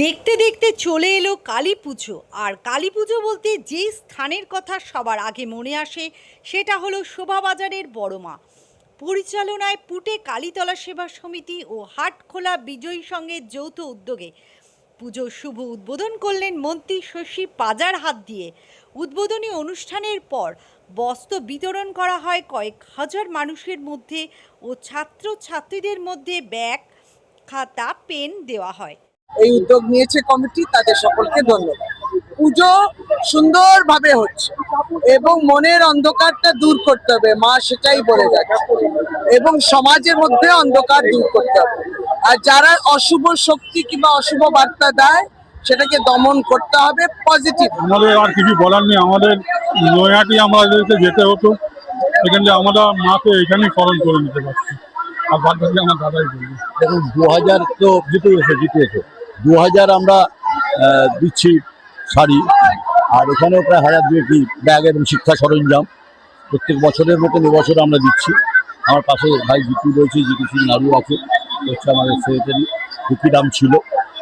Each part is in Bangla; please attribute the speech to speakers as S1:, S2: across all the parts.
S1: দেখতে দেখতে চলে এলো কালী পুজো। আর কালী পুজো বলতে যেই স্থানের কথা সবার আগে মনে আসে, সেটা হলো শোভাবাজারের বড়মা পরিচালনায় পুটে কালীতলা সেবা সমিতি ও হাটখোলা বিজয়ী সঙ্গের যৌথ উদ্যোগে পুজোর শুভ উদ্বোধন করলেন মন্ত্রী শশী পাজার হাত দিয়ে। উদ্বোধনী অনুষ্ঠানের পর বস্ত্র বিতরণ করা হয় কয়েক হাজার মানুষের মধ্যে ও ছাত্র ছাত্রীদের মধ্যে ব্যাগ, খাতা, পেন দেওয়া হয়।
S2: এই উদ্যোগ নিয়েছে কমিটি তাদের সকলকে ধন্যবাদ। পুজো সুন্দরভাবে হচ্ছে এবং মনের অন্ধকারটা দূর করতে হবে মা সেটাই বলে যাচ্ছে। এবং সমাজের মধ্যে অন্ধকার দূর করতে হবে। আর যারা অশুভ শক্তি কিংবা অশুভ বার্তা দেয় সেটাকে দমন করতে হবে পজিটিভ।
S3: আমাদের আর কিছু বলার নেই আমাদের নয়াটি আমাদেরকে যেতে হতো। সেখান থেকে আমরা মাকে এখানেই স্মরণ করে নিতে পারছি। আর বাদ বাকি আমার দাদাই বলবে।
S4: দেখুন দু হাজার তো জিতে গেছে জিতে গেছে দু হাজার আমরা দিচ্ছি শাড়ি। আর এখানেও প্রায় হাজার দুয়েকি ব্যাগ এবং শিক্ষা সরঞ্জাম। প্রত্যেক বছরের মতন এবছর আমরা দিচ্ছি। আমার পাশে ভাই জিতু রয়েছে জিতু সিং নাড়ু আছে হচ্ছে আমাদের সেক্রেটারি বিকিরাম ছিল।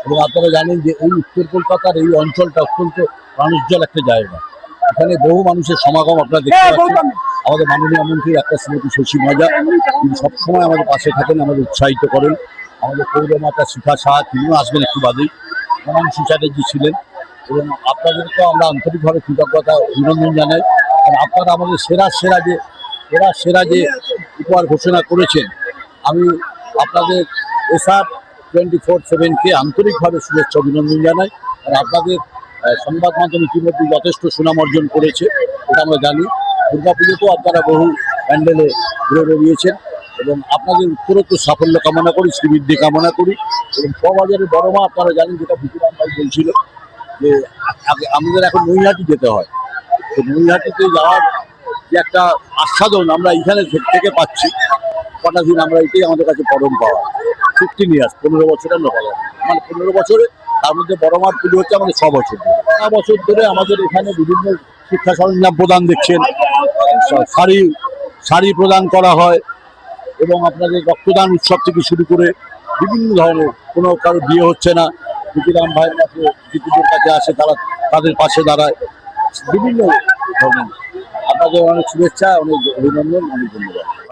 S4: এবং আপনারা জানেন যে এই উত্তর কলকাতার এই অঞ্চলটা অত্যন্ত প্রাণোজ্জ্বল একটা জায়গা। এখানে বহু মানুষের সমাগম আপনারা দেখতে পাচ্ছেন। আমাদের মাননীয় মন্ত্রী একটা শ্রীমতী শশী মজা তিনি সবসময় আমাদের পাশে থাকেন আমাদের উৎসাহিত করেন। আমাদের পৌরমাতা শিখা সাহা, তিনিও আসবেন একটু বাদেই মনাংশী চ্যাটার্জি ছিলেন এবং আপনাদেরকেও আমরা আন্তরিকভাবে কৃতজ্ঞতা অভিনন্দন জানাই। কারণ আপনারা আমাদের সেরা সেরা যে, সেরা সেরা যে উপহার ঘোষণা করেছেন, আমি আপনাদের এসআর টোয়েন্টি ফোর সেভেনকে আন্তরিকভাবে শুভেচ্ছা অভিনন্দন জানাই। আর আপনাদের সংবাদ মাধ্যম ইতিমধ্যে যথেষ্ট সুনাম অর্জন করেছে, এটা আমরা জানি। দুর্গাপুজোতেও আপনারা বহু প্যান্ডেলে ঘুরে বেরিয়েছেন এবং আপনাদের উত্তরোত্তর সাফল্য কামনা করি, শ্রীবৃদ্ধি কামনা করি। এবং ছবাজারের বড় মা আপনারা জানেন যেটা ভিকুরাম ভাই বলছিল যে আমাদের এখন নৈহাটি যেতে হয়। তো নৈহাটিতে যাওয়ার যে একটা আস্বাদন আমরা এইখানে থে- থেকে পাচ্ছি, কটা দিন আমরা এটাই আমাদের কাছে পরম পাওয়া। ফিফটিন ইয়ার্স, পনেরো বছর আমরা মানে পনেরো বছরে, তার মধ্যে বড় মার পুজো হচ্ছে আমাদের ছ বছর ছ বছর ধরে আমাদের এখানে বিভিন্ন শিক্ষা সরঞ্জাম প্রদান দেখছেন, শাড়ি শাড়ি প্রদান করা হয়। এবং আপনাদের রক্তদান উৎসব থেকে শুরু করে বিভিন্ন ধরনের, কোনো কারও বিয়ে হচ্ছে না। বিকিরাম ভাইয়ের কাছে পুজোর কাছে আসে, তারা তাদের পাশে দাঁড়ায়। বিভিন্ন ধরনের। আপনাদের অনেক শুভেচ্ছা, অনেক অভিনন্দন, অনেক ধন্যবাদ।